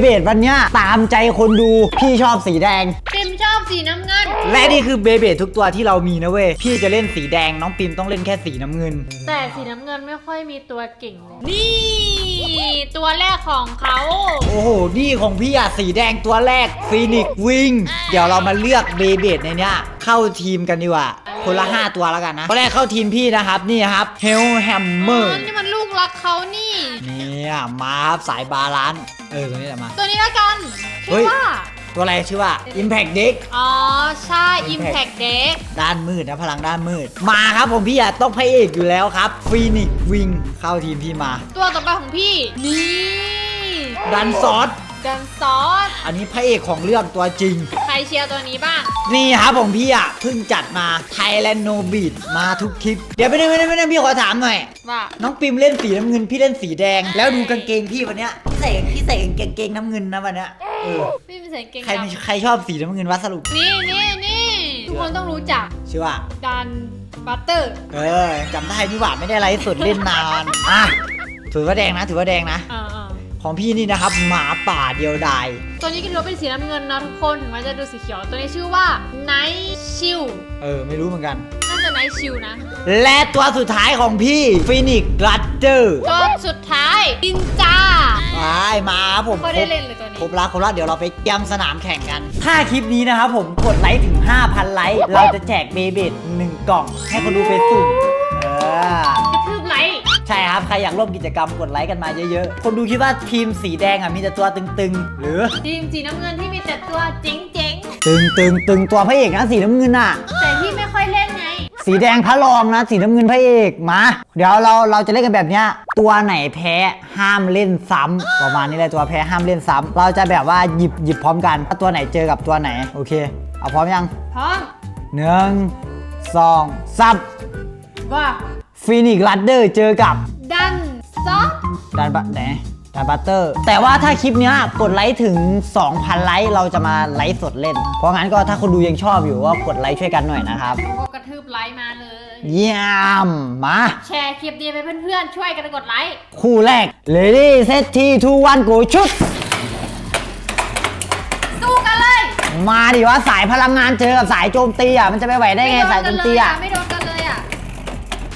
เบสวันเนี้ยตามใจคนดูพี่ชอบสีแดง ปิมชอบสีน้ำเงิน และนี่คือเบเบทุกตัวที่เรามีนะเว้ยพี่จะเล่นสีแดงน้องปิมต้องเล่นแค่สีน้ำเงิน แต่สีน้ำเงินไม่ค่อยมีตัวเก่งเลย นี่ ตัวแรกของเขา โอ้โห นี่ของพี่อะสีแดงตัวแรกฟีนิกวิง เดี๋ยวเรามาเลือกเบเบในเนี้ยเข้าทีมกันดีกว่า คนละ 5 ตัวแล้วกันนะตัวแรกเข้าทีมพี่นะครับ นี่ครับเฮลแฮมเมออ๋อร์นี่มันลูกรักเขานี่ เนี่ยมาครับสายบาลานซ์เออตัวนี้แหละมา ตัวนี้ละกันเฮ้ชื่อยว่าตัวอะไรชื่อว่า Impact Deck อ๋อ ใช่ Impact Impact Deck ด้านมืดนะพลังด้านมืด มาครับผมพี่อะต้องพระเอกอยู่แล้วครับฟีนิกวิงเข้าทีมพี่มา ตัวต่อไปของพี่ นี่ดันซอส ดันซอสอันนี้พระเอกของเรื่องตัวจริง ใครเชียร์ตัวนี้บ้าง นี่ครับผมพี่อะเพิ่งจัดมา Thailand No Beat มาทุกคลิป เดี๋ยวไม่ได้ไม่ได้ไม่ได้พี่ขอถามหน่อย ว่าน้องปิมเล่นสีน้ำเงินพี่เล่นสีแดง แล้วดูกางเกงพี่วันเนี้ยพี่ใส่พี่ใส่กางเกงน้ำเงินนะวันเนี้ยเออพี่เป็นใส่เก่งใครดำใครชอบสีน้ำเงินวะสรุปนี่นี่นี่ทุกคนต้องรู้จักชื่อว่า ดันบัตเตอร์เออจำได้นี่หว่าไม่ได้ไลฟ์สดเล่นนานอะถือว่าแดงนะถือว่าแดงนะ อ่า ของพี่นี่นะครับ หมาป่าเดียวดายๆตัวนี้ก็ถือว่าเป็นสีน้ำเงินนะทุกคนถึงแม้จะดูสีเขียว ตัวนี้ชื่อว่า Night Shield เออ ไม่รู้เหมือนกัน น่าจะ Night Shield นะ และตัวสุดท้ายของพี่ฟินิกรัตเตอร์ตัวสุดท้ายนินจาไปมาครับผมก็ได้เล่นเลยตัวนี้ ครบแล้วครบแล้วเดี๋ยวเราไปยำสนามแข่งกัน ถ้าคลิปนี้นะครับผมกดไลค์ถึง 5,000 ไลค์ เราจะแจกเบเบดหนึ่งกล่อง ให้คนดูไปสุ่มเออกระทืบไลค์ ใช่ครับใครอยากร่วมกิจกรรมกดไลค์กันมาเยอะๆ คนดูคิดว่าทีมสีแดงอะมีแต่ตัวตึงๆ หรือทีมสีน้ำเงินที่มีแต่ตัวเจ๋งตึงตึงตึงตัวพระเอกนะสีน้ำเงินอะ ๆ แต่พี่ไม่ค่อยเล่นไง สีแดงพระรองนะสีน้ำเงินพระเอกมา เดี๋ยวเราเราจะเล่นกันแบบเนี้ยตัวไหนแพ้ห้ามเล่นซ้ำประมาณนี้เลยตัวแพ้ห้ามเล่นซ้ำเราจะแบบว่าหยิบหยิบพร้อมกันว่าตัวไหนเจอกับตัวไหนโอเค เอาพร้อมยังพร้อมหนึ่งสองสามว่า ฟินิกลัดเดอร์เจอกับดันซอสดันบัตไหนดันบัตเตอร์ แต่ว่าถ้าคลิปเนี้ยกดไลค์ถึง 2,000 ไลค์เราจะมาไลฟ์สดเล่น เพราะงั้นก็ถ้าคนดูยังชอบอยู่ก็กดไลค์ช่วยกันหน่อยนะครับ ก็กระทืบไลค์มาเลย เยี่ยม มา แชร์คลิปนี้ไปเพื่อนๆ ช่วยกันกดไลค์คู่แรก Lady Set T 2 1 Go ชุด สู้กันเลยมาดิว่าสายพลังงานเจอกับสายโจมตีอะมันจะไปไหวได้ไงสายโจมตีอะ ไม่โดนกันเลยอะ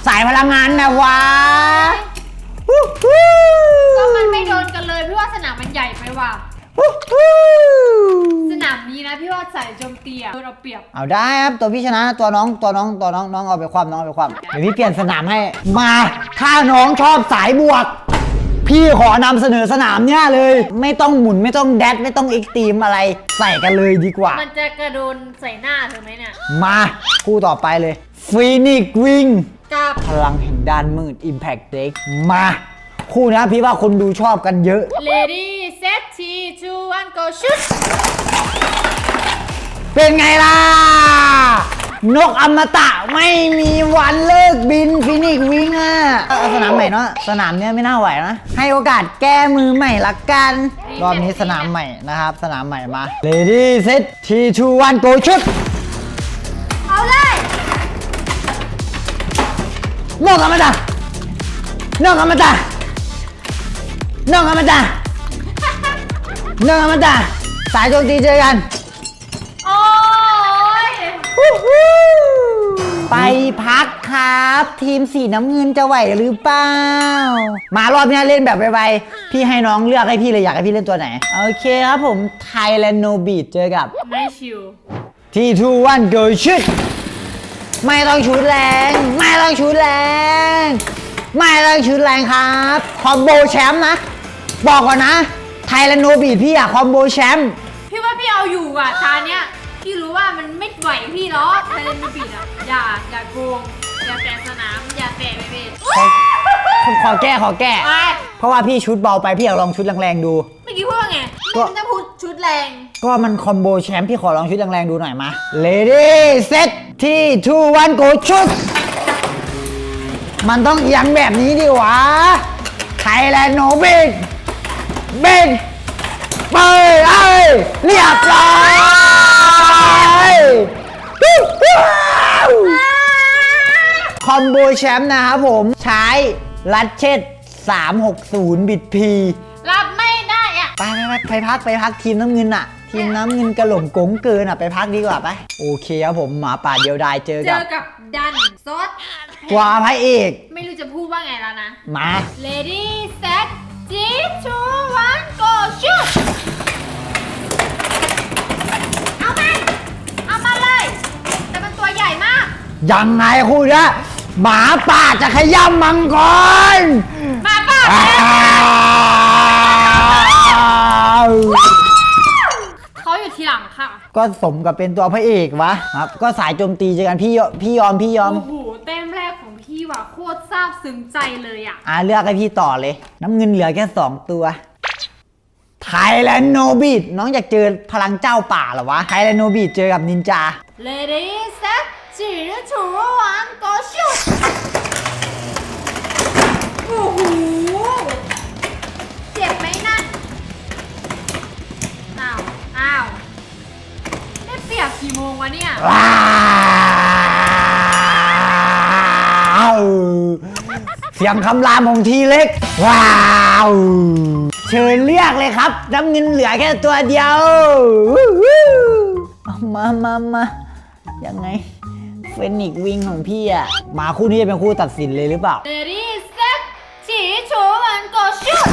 สายพลังงานนะวะก็มันไม่โดนกันเลยพี่ว่าสนามมันใหญ่ไปว่ะสนามนี้นะพี่ว่าใส่โจมตีอะโดนเอาเปรียบ เอาได้ครับตัวพี่ชนะตัวน้องตัวน้องตัวน้องน้องเอาไปความน้องเอาไปความเดี๋ยวพี่เปลี่ยนสนามให้มาถ้าน้องชอบสายบวก พี่ขอนำเสนอสนามเนี่ยเลย ไม่ต้องหมุนไม่ต้องแดดไม่ต้องเอ็กตีมอะไร ใส่กันเลยดีกว่า มันจะกระโดนใส่หน้าเธอไหมเนี่ยมาคู่ต่อไปเลยฟีนิกวิง กับ พลังแห่งด้านมืด Impact Deck มา คู่นี้พี่ว่าคนดูชอบกันเยอะ Lady Set T 2 1 Go Shoot เป็นไงล่ะ นกอมตะไม่มีวันเลิกบินฟินิกวิงอะเอาสนามใหม่เนาะสนามเนี้ยไม่น่าไหวนะ ให้โอกาสแก้มือใหม่ละกัน รอบนี้สนามใหม่นะครับ สนามใหม่มา Lady Set T 2 1 Go ชุ นกอมตะนกอมตะนกอมตะนกอมตะสายโจมตีเจอกัน โอ้ยไปพักครับ ทีมสีน้ำเงินจะไหวหรือเปล่ามารอบนี้เล่นแบบไวๆพี่ให้น้องเลือกให้พี่เลยอยากให้พี่เล่นตัวไหน โอเคครับผม Thailand No Beat เจอกับ ไม่ชิวทีทูวันเกิดชุด ไม่ต้องชุดแรง ไม่ต้องชุดแรง ไม่ต้องชุดแรงครับคอมโบแชมป์นะ บอกก่อนนะ ไทยแลนด์โนบีดพี่อะคอมโบแชมป์พี่ว่าพี่เอาอยู่อะตาเนี้ยพี่รู้ว่ามันไม่ไหวพี่หรอกไทยเลนด์บีดอะอย่าอย่าโกงอย่าแตะสนามอย่าแตะไปเบสขอแก้ขอแก้ไปเพราะว่าพี่ชุดเบาไปพี่อยากลองชุดแรงๆดู เมื่อกี้พูดว่าไงก็ ไม่จะพูดชุดแรง ก็มันคอมโบแชมป์พี่ขอลองชุดแรงๆดูหน่อยมา Lady Set ที่2 1 Go ชุด มันต้องเอียังแบบนี้ดิวะไทยแลนด์โนบิดบิดไปเอ้ยเรียบร้อยคอมโบแชมป์นะครับผมใช้ลัดเช็ด360 บิดพี รับไม่ได้อะ ไปไปไปไปพักไปพักทีมน้ำเงินอะ ทีมน้ำเงินกระหล่ำกงเกินอะไปพักดีกว่าไปโอเคครับผมหมาป่าเดียวดายเจอเจกับอกับดันซดกวาพระเอกไม่รู้จะพูดว่าไงแล้วนะ มา Lady set G two one go shoot เอามันเอามาเลย แต่มันตัวใหญ่มาก ยังไงคุณนะหมาป่าจะขย้ำมังกร มาเปล่าอ้า ก็สมกับเป็นตัวพระเอกวะครับ ก็สายโจมตีเจอกันพี่ยอพี่ยอมพี่ยอม โอ้โหเต็มแรกของพี่ว่ะโคตรซาบซึ้งใจเลยอะ อ่าเลือกให้พี่ต่อเลย น้ำเงินเหลือแค่สองตัวไทยแลนด์โนบิดน้องอยากเจอพลังเจ้าป่าเหรอวะไทยแลนด์โนบิดเจอกับนินจา Lady set G two one go shoot โอ้โห เสียงคำรามของทีเล็ก ว้าว เชิญเรียกเลยครับ น้ำเงินเหลือแค่ตัวเดียววู้วู้เอามามามายังไงเฟนิกซ์วิงของพี่อะมาคู่นี้จะเป็นคู่ตัดสินเลยหรือเปล่า Lady set G two one go shoot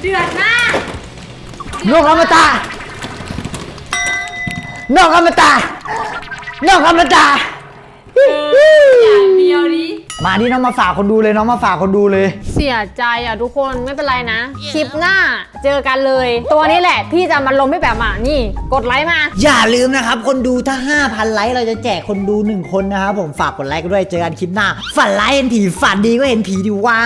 เดือดมากนกอมตะ นกอมตะนกอมตะอย่างเดียวนี้มาที่น้องมาฝากคนดูเลยน้องมาฝากคนดูเลย เสียใจอะทุกคนไม่เป็นไรนะ คลิปหน้าเจอกันเลย ตัวนี้แหละที่จะมาลงไม่แบบอะนี่ กดไลค์มา อย่าลืมนะครับ คนดูถ้า 5,000 ไลค์เราจะแจกคนดู 1 คนนะครับผมฝากกดไลค์กันด้วยเจอกันคลิปหน้า ฝันไลค์เห็นผีฝันดีก็เห็นผีดิวะ